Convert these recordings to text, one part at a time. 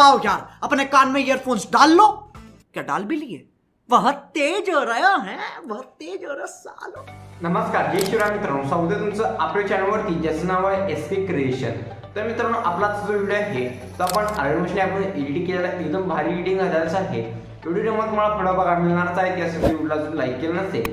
आओ यार अपने कान में ईयरफोन्स डाल लो। क्या डाल भी लिए? बहुत तेज हो रहा है बहुत तेज हो रहा सालो। नमस्कार जय शिवराय मित्रांनो स्वागत आहे तुमचं आपल्या चॅनलवरती ज्याचं नाव आहे एस के क्रिएशन तर मित्रांनो आपला जो व्हिडिओ आहे तो आपण आर्यमशने आपण एडिट केलेला एकदम भारी एडिटिंग झालेला आहे. व्हिडिओमध्ये तुम्हाला पुढे बघा मिळणारच आहे की असं व्हिडिओला जर लाईक केलं नसेल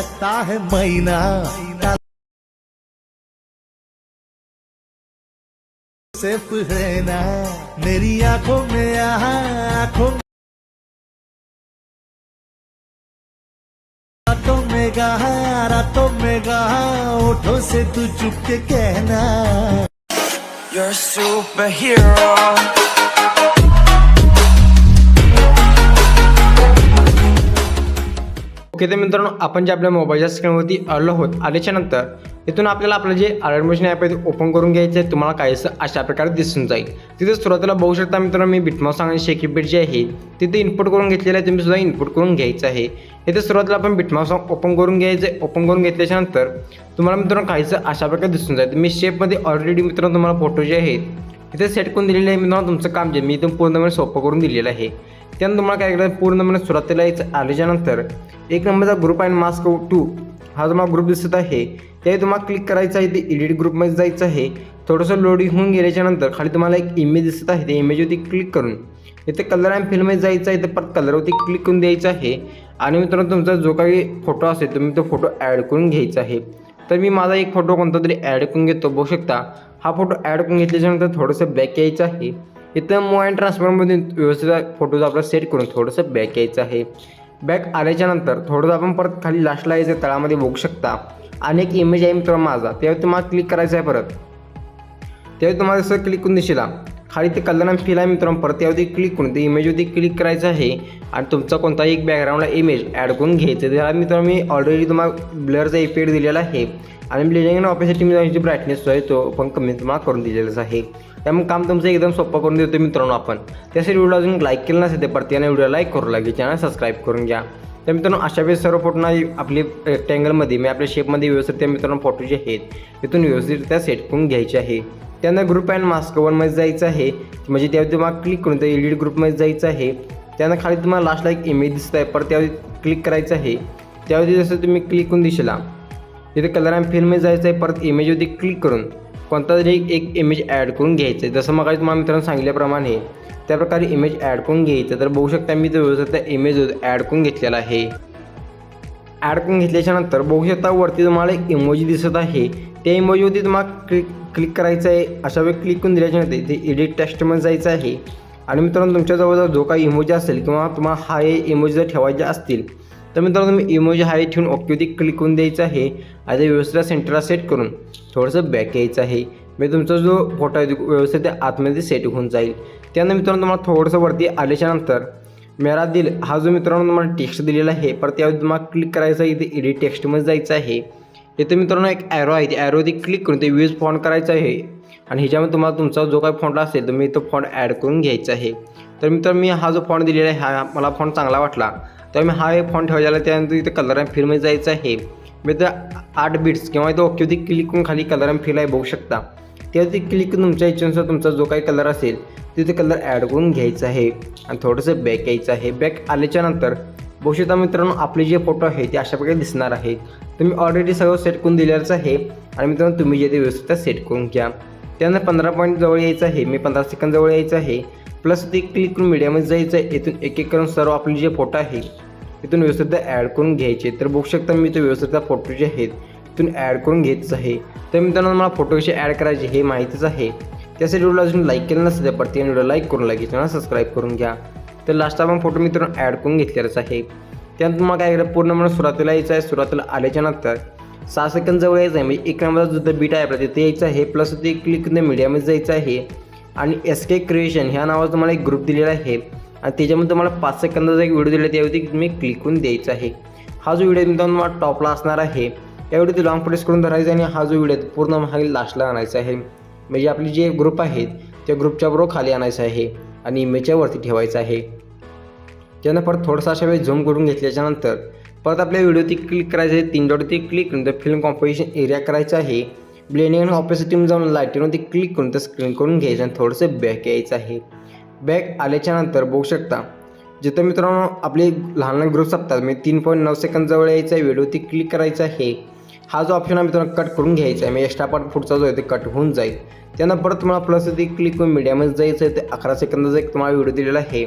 धड़कता है महीना। सिर्फ़ है ना मेरी आँखों में आँखों रातों में गहा, रातों में गहा ओठों से तू चुप के कहना। You're a superhero. ओके तर मित्रांनो आपण जे आपल्या मोबाईलच्या स्क्रीनवरती आलो आहोत आल्याच्यानंतर इथून आपल्याला आपलं जे अलर्ट मशीन ॲप आहे ते ओपन करून घ्यायचं आहे तुम्हाला काहीसं अशा प्रकारे दिसून जाईल. तिथे सुरुवातीला बघू शकता मित्रांनो मी बिटमॉस आणि शेकीपेट जे आहे तिथे इनपुट करून घेतलेलं आहे तुम्ही सुद्धा इनपुट करून घ्यायचं आहे. इथे सुरुवातीला आपण बिटमाऊस ओपन करून घ्यायचं आहे ओपन करून घेतल्याच्या नंतर तुम्हाला मित्रांनो काहीसं अशा प्रकारे दिसून जाईल. मी शेपमध्ये ऑलरेडी मित्रांनो तुम्हाला फोटो जे आहेत इथे सेट करून दिलेलं आहे मित्रांनो तुमचं काम जे मी इथून पूर्णपणे सोपं करून दिलेलं आहे. त्यानंतर तुम्हाला काय करायचं पूर्णपणे सुरुवातीला यायचं आल्याच्यानंतर एक नंबरचा ग्रुप आहे मास्क टू हा तुम्हाला ग्रुप दिसत आहे. त्याही तुम्हाला क्लिक करायचं आहे ते एडिट ग्रुपमध्ये जायचं आहे. थोडंसं लोडिंग होऊन गेल्याच्यानंतर खाली तुम्हाला एक इमेज दिसत आहे त्या इमेजवरती क्लिक करून. इथे कलर अँड फिल्ममध्ये जायचं आहे तर परत कलरवरती क्लिक करून द्यायचं आहे. आणि मित्रांनो तुमचा जो काही फोटो असेल तुम्ही तो फोटो ॲड करून घ्यायचा आहे. तर मी माझा एक फोटो कोणता तरी ॲड करून घेतो बघू शकता. हा फोटो ॲड करून घेतल्याच्यानंतर थोडंसं बॅक यायचं आहे. इथं मो अँड ट्रान्सफरमध्ये व्यवस्थित फोटोज आपला सेट करून थोडंसं बॅक यायचं आहे. बॅक आल्याच्यानंतर थोडंसं आपण परत खाली लास्टला यायचं तळामध्ये बघू शकता. आणि एक इमेज आहे मित्र माझा. त्यावर तुम्हाला क्लिक करायचं आहे परत. त्यावेळी तुम्हाला जसं क्लिक करून दिसेल खाली ते कल्याण फिल आहे मित्रांनो. परत यावरती क्लिक करून ते इमेजवरती क्लिक करायचं आहे. आणि तुमचा कोणताही एक बॅकग्राऊंडला इमेज ॲड करून घ्यायचं त्याला मित्रांनो मी ऑलरेडी तुम्हाला ब्लरचा इफेक्ट दिलेला आहे. आणि ब्लिडिंग ऑफिससाठी मी त्याची ब्राईटनेस जो आहे तो पण कमी तुम्हाला करून दिलेलाच आहे. त्यामुळे काम तुमचं एकदम सोपं करून देतो मित्रांनो आपण. त्यासाठी व्हिडिओ अजून लाईक केलं नसेल ते परत व्हिडिओ लाईक करू लागेल. चॅनल सबस्क्राईब करून घ्या. तर मित्रांनो अशा वेळेस सर्व फोटोना आपली रेक्टँगलमध्ये मी आपल्या शेपमध्ये व्यवस्थित त्या मित्रांनो फोटो जे आहेत तिथून व्यवस्थितरित्या सेट करून घ्यायचे आहे. त्यांना ग्रुप अँड मास्क वनमध्ये जायचं आहे. म्हणजे त्यावर तुम्हाला क्लिक करून त्या एडिट ग्रुपमध्ये जायचं आहे. त्यांना खाली तुम्हाला लास्टला एक इमेज दिसत आहे परत त्यावर क्लिक करायचं आहे. त्यावरती जसं तुम्ही क्लिक करून दिसला तिथे कलर अँड फिल्ममध्ये जायचं आहे. परत इमेजवरती क्लिक करून कोणता तरी एक इमेज ॲड करून घ्यायचं आहे. जसं मग तुम्हाला मित्रांनो सांगितल्याप्रमाणे त्याप्रकारे इमेज ॲड करून घ्यायचं तर बघू शकता मी तो व्यवस्थित त्या इमेज ॲड करून घेतलेला आहे. ॲड करून घेतल्याच्यानंतर बघू शकता वरती तुम्हाला एक इमोजी दिसत आहे. त्या इमोजीवरती तुम्हाला क्लिक क्लिक करायचं आहे. अशा वेळी क्लिक करून दिल्याच्या नंतर इथे एडिट टेस्टमध्ये जायचं आहे. आणि मित्रांनो तुमच्याजवळ जो काही इमोजी असेल किंवा तुम्हाला हा इमोजी जर ठेवायचे असतील तर मित्रांनो तुम्ही इमोजी हाय ठेवून ओकेवरती क्लिक करून द्यायचं आहे. आणि व्यवस्थित सेंटरला सेट करून थोडंसं बॅक यायचं आहे. म्हणजे तुमचा जो फोटो आहे व्यवस्थित त्या आतमध्ये सेट होऊन जाईल. त्यानंतर मित्रांनो तुम्हाला थोडंसं वरती आल्याच्यानंतर मेरा दिल हा जो मित्रांनो तुम्हाला टेक्स्ट दिलेला आहे परत त्यावर तुम्हाला क्लिक करायचं आहे इथे एडिट टेक्स्टमध्ये जायचं आहे. इथे मित्रांनो एक ॲरो आहे त्या ॲरोवरती क्लिक करून ते व्ह्यूज फॉन्ट करायचं आहे. आणि ह्याच्यामध्ये तुम्हाला तुमचा जो काही फॉन्ट असेल तर मी तो फॉन्ट ॲड करून घ्यायचा आहे. तर मित्र मी हा जो फॉन्ट दिलेला आहे हा मला फॉन्ट चांगला वाटला. तर मी हा एक फॉन्ट ठेवायला त्यानंतर इथे कलर अँड फिलमध्ये जायचं आहे. मी तर आठ बिट्स किंवा इथं ओकेवरती क्लिक करून खाली कलर अँड फिल आहे बघू शकता. त्यावरती क्लिक करून तुमच्या इच्छेनुसार तुमचा जो काही कलर असेल तिथे कलर ॲड करून घ्यायचा आहे आणि थोडंसं बॅक यायचं आहे. बॅक आल्याच्यानंतर बघू शकता मित्रांनो आपले जे फोटो आहे ते अशा प्रकारे दिसणार आहेत तुम्ही ऑलरेडी सगळं सेट करून दिलेलंच आहे. आणि मित्रांनो तुम्ही जे ते व्यवस्थित सेट करून घ्या. त्यानंतर पंधरा पॉईंट जवळ यायचं आहे. मी पंधरा सेकंद जवळ यायचं आहे. प्लस ते क्लिक करून मीडियामध्ये जायचं आहे. इथून एक एक करून सर्व आपले जे फोटो आहे तिथून व्यवस्थित ॲड करून घ्यायचे. तर बघू शकता मी ते व्यवस्थित फोटो जे आहेत तिथून ॲड करून घ्यायचं आहे. तर मित्रांनो मला फोटो कसे ॲड करायचे हे माहितीच आहे. त्यासाठी व्हिडिओला अजून लाईक केलं नसेल तर प्रत्येक व्हिडिओ लाईक करून लागेल चॅनल सबस्क्राईब करून घ्या. तर लास्ट आपण फोटो मित्रांनो ॲड करून घेतलेलाच आहे. त्यानंतर तुम्हाला काय करा पूर्ण म्हणून सुरुवातीला यायचं आहे. सुरुवातीला आल्याच्यानंतर सहा सेकंद जवळ यायचं आहे. म्हणजे एक नंबरचा जो बीट आहे आपला तिथे यायचं आहे. प्लस ते क्लिक मीडियामध्ये जायचं आहे. आणि एस के क्रिएशन ह्या नावाचा तुम्हाला एक ग्रुप दिलेला आहे. आणि त्याच्यामध्ये तुम्हाला पाच सेकंदाचा एक व्हिडिओ दिला आहे त्यावरती तुम्ही क्लिक करून द्यायचा आहे. हा जो व्हिडिओ मित्रांनो तुम्हाला टॉपला असणार आहे. त्यावेळी ते लॉंग प्रेस करून धरायचा आणि हा जो व्हिडिओ पूर्ण मागे लास्टला आणायचा आहे. म्हणजे आपले जे ग्रुप आहेत त्या ग्रुपच्या बरोबर खाली आणायचं आहे आणि इमेजच्यावरती ठेवायचं आहे. त्यानं परत थोडंसं अशा वेळी झूम करून घेतल्याच्यानंतर परत आपल्या व्हिडिओती क्लिक करायचं आहे तीन डॉटवरती क्लिक करून तर फिल्म कॉम्पोजिशन एरिया करायचं आहे. ब्लेंडिंग आणि ऑपोसिटीम जाऊन लाईटिंगवरती क्लिक करून तर स्क्रीन करून घ्यायचं आणि थोडंसं बॅक यायचं आहे. बॅक आल्याच्यानंतर बघू शकता जिथं मित्रांनो आपले लहान लहान ग्रुप्स असतात मी तीन पॉईंट नऊ सेकंद जवळ यायचं आहे व्हिडिओती क्लिक करायचं आहे. हा जो ऑप्शन आहे मित्रांनो कट करून घ्यायचा आहे म्हणजे एक्स्ट्रा पार्ट पुढचा जो आहे ते कट होऊन जाईल. त्यानं परत तुम्हाला प्लस ते क्लिक करून मीडियामध्ये जायचं आहे ते अकरा सेकंदाचा एक तुम्हाला व्हिडिओ दिलेला आहे.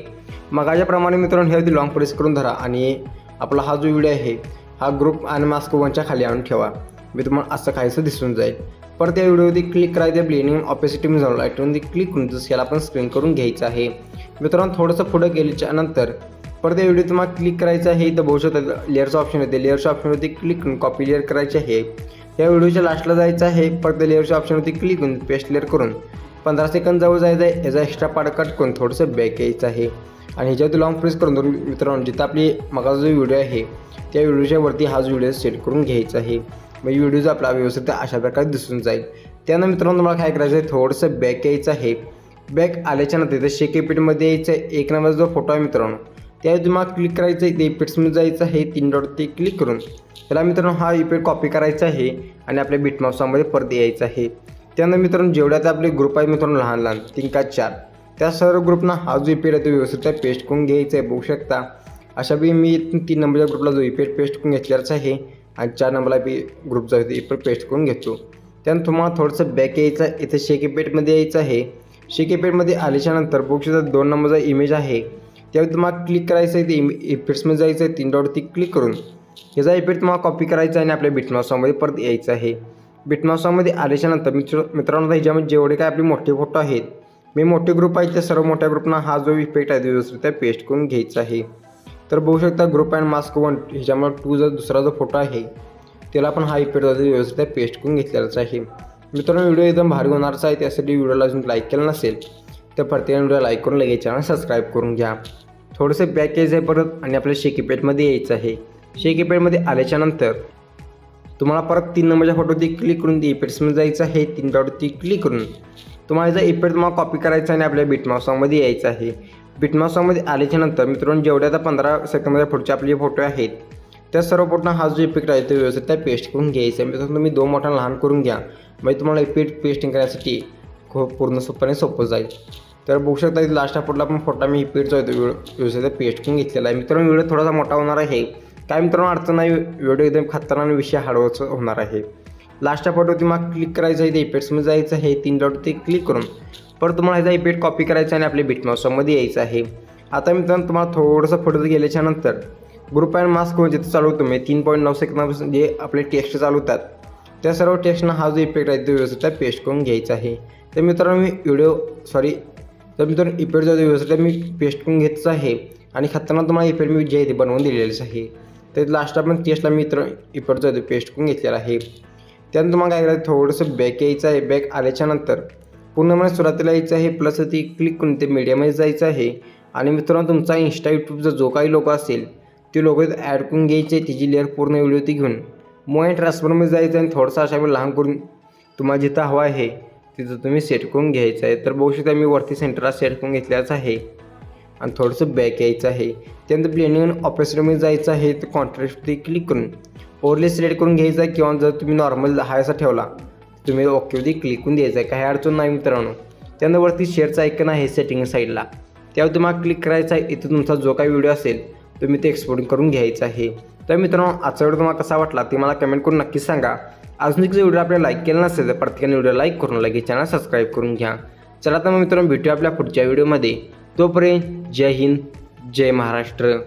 मगाच्याप्रमाणे मित्रांनो हे लॉंग प्रेस करून धरा आणि आपला हा जो व्हिडिओ आहे हा ग्रुप आणि मास्क वनच्या खाली आणून ठेवा. मी तुम्हाला असं काहीसं दिसून जाईल. परत या व्हिडिओवरती क्लिक करायचं ब्लेनिंग ऑपेसिटी जाऊन लाईटवरती क्लिक करून जसं याला आपण स्क्रीन करून घ्यायचं आहे. मित्रांनो थोडंसं पुढं गेल्याच्यानंतर परत या व्हिडिओ तुम्हाला क्लिक करायचं आहे इथं बघू शकता लेअरचं ऑप्शन येते. लेअरच्या ऑप्शनवरती क्लिक करून कॉपी लेअर करायचे आहे. या व्हिडिओच्या लास्टला जायचं आहे परत लेअरच्या ऑप्शनवरती क्लिक करून पेस्ट लेअर करून पंधरा सेकंद जवळ जायचं आहे याचा एक्स्ट्रा पार्ट कट करून थोडंसं बॅक यायचं आहे. आणि ह्याच्यावरती लॉंग प्रेस करून दोन मित्रांनो जिथं आपली मागाचा जो व्हिडिओ आहे त्या व्हिडिओच्या वरती हा व्हिडिओ सेट करून घ्यायचा आहे. मग व्हिडिओचा आपला व्यवस्थित अशा प्रकारे दिसून जाईल. त्यानं मित्रांनो तुम्हाला काय करायचं आहे थोडंसं बॅक यायचं आहे. बॅक आल्याच्यानंतर इथं शेकेपीठमध्ये यायचं आहे. एक नंबरचा जो फोटो आहे मित्रांनो त्यावेळी तुम्हाला क्लिक करायचं आहे ते इफेक्ट्समध्ये जायचं आहे तीन डॉटवरती ते क्लिक करून. त्याला मित्रांनो हा इफेक्ट कॉपी करायचा आहे आणि आपल्या बिटमाउसामध्ये परत यायचं आहे. त्यानंतर मित्रांनो जेवढ्या ते आपले ग्रुप आहे मित्रांनो लहान लहान तीन का चार त्या सर्व ग्रुपना हा जो इफेक्ट आहे तो व्यवस्थित पेस्ट करून घ्यायचा आहे बघू शकता. अशा बी मी तीन नंबरच्या ग्रुपला जो इफेक्ट पेस्ट करून घेतल्याच आहे आणि चार नंबरला बी ग्रुप जो आहे इफेक्ट पेस्ट करून घेतो. त्यानंतर तुम्हाला थोडंसं बॅक यायचं इथं इथे शेक इफेक्टमध्ये यायचं आहे. शेक इफेक्टमध्ये आल्याच्यानंतर बघू शकता दोन नंबरचा इमेज आहे. त्यावेळी तुम्हाला क्लिक करायचं आहे ते इफेक्ट्समध्ये जायचं आहे तीन डॉटवरती क्लिक करून याचा इफेक्ट तुम्हाला कॉपी करायचा आहे आणि आपल्या बिटमासॉमध्ये परत यायचं आहे. बिटमासॉमध्ये आल्याच्यानंतर मित्र मित्रांनो ह्याच्यामध्ये जेवढे काय आपले मोठे फोटो आहेत मी मोठे ग्रुप आहेत त्या सर्व मोठ्या ग्रुपना हा जो इफेक्ट आहे तो व्यवस्थित पेस्ट करून घ्यायचा आहे. तर बघू शकता ग्रुप अँड मास्क वन ह्याच्यामुळे टू जो दुसरा जो फोटो आहे त्याला पण हा इफेक्ट व्यवस्थित पेस्ट करून घेतलेलाच आहे. मित्रांनो व्हिडिओ एकदम भारी होणारचा आहे त्यासाठी व्हिडिओला अजून लाईक केला नसेल तर प्रत्येक व्हिडिओ लाईक करून लगेच चॅनल सबस्क्राईब करून घ्या. थोडंसं बॅक यायचं आहे परत आणि आपल्या शेक इफेक्टमध्ये यायचं आहे. शेक इफेक्टमध्ये आल्याच्यानंतर तुम्हाला परत तीन नंबरच्या फोटोवरती क्लिक करून ती इपेड्समध्ये जायचं आहे. तीन डॉटवरती क्लिक करून तुम्हाला याचा इपेड तुम्हाला कॉपी करायचा आणि आपल्या बिटमासॉमध्ये यायचं आहे. बिटमासॉमध्ये आल्याच्यानंतर मित्रांनो जेवढ्या आता पंधरा सेकंदाच्या पुढचे आपले फोटो आहेत त्या सर्व फोटोना हा जो इफेक्ट आहे तो व्यवस्थित त्या पेस्ट करून घ्यायचा आहे. मित्रांनो तुम्ही दोन मोठा लहान करून घ्या. म्हणजे तुम्हाला इफेक्ट पेस्टिंग करण्यासाठी खूप पूर्ण सोपाने सोपं जाईल. तर बघू शकता इथे लास्ट फोटोला पण फोटा मी इफेक्ट जो आहे व्यवस्थित पेस्ट करून घेतलेला आहे. मित्रांनो व्हिडिओ थोडासा मोठा होणार आहे. काय मित्रांनो अडचण नाही व्हिडिओ एकदम खतरनाक विषय हार्डवर्कचा होणार आहे. लास्टच्या फोटोवरती मग क्लिक करायचं आहे ते इफेक्ट्समध्ये जायचं आहे. तीन डॉटवरती ते क्लिक करून परत तुम्हाला ह्याचा इपेट कॉपी करायचा आणि आपल्या बिटमासमध्ये यायचं आहे. आता मित्रांनो तुम्हाला थोडंसं फोटो गेल्याच्यानंतर ग्रुप अँड मास्क जिथं चालवतो मी तीन पॉईंट नऊ सेकंदापासून जे आपले टेस्ट चालवतात त्या सर्व टेस्टनं हा जो इफेक्ट आहे तो व्यवस्थित पेस्ट करून घ्यायचा आहे. तर मित्रांनो मी व्हिडिओ सॉरी तर मित्रांनो इफेक्ट जो व्यवस्थित मी पेस्ट करून घेतच आहे. आणि खाताना तुम्हाला इपेड मी जे आहे ते बनवून दिलेलेच आहे. तर लास्ट आपण टेस्टला मी मित्र इफेक्ट जो पेस्ट करून घेतलेला आहे. त्यानंतर तुम्हाला काय करायचं थोडंसं बॅक यायचं आहे. बॅक आल्याच्यानंतर पूर्णपणे सुरुवातीला यायचं आहे. प्लस ती क्लिक करून ते मीडियामध्ये जायचं आहे. आणि मित्रांनो तुमचा इंस्टा यूट्यूबचा जो काही लोक असेल ते लोक ॲड करून घ्यायचे. तिची लेअर पूर्ण व्हिडिओ ती घेऊन. मो ट्रान्सफरमध्ये जायचं आणि थोडंसं अशा वेळी लहान करून तुम्हाला जिथं हवा आहे तिथं तुम्ही सेट करून घ्यायचं आहे. तर बघू शकता मी वरती सेंटरला सेट करून घेतल्याच आहे. आणि थोडंसं बॅक यायचं आहे. त्यानंतर ब्लेंडिंग ऑपरेशनमध्ये जायचं आहे. तर कॉन्ट्रॅक्टवरती क्लिक करून ओरले सिलेक्ट करून घ्यायचं आहे. किंवा जर तुम्ही नॉर्मल हाय असा ठेवला तुम्ही ओकेवरती क्लिक करून द्यायचं आहे. काही अडचण नाही मित्रांनो. त्यानंतर वरती शेअरचं ऐकन आहे सेटिंग साईडला त्यावर तुम्हाला क्लिक करायचं आहे. इथं तुमचा जो काही व्हिडिओ असेल तुम्ही ते एक्सपोर्ट करून घ्यायचं आहे. तर मित्रांनो आजचा व्हिडिओ तुम्हाला कसा वाटला ते मला कमेंट करून नक्की सांगा. अजून एक व्हिडिओ आपल्याला लाईक केला नसेल तर प्रत्येकाने व्हिडिओ लाईक करून लगेच चॅनल सबस्क्राईब करून घ्या. चला तर मग मित्रांनो भेटूया आपल्या पुढच्या व्हिडिओमध्ये तोपर्यंत जय हिंद जय महाराष्ट्र.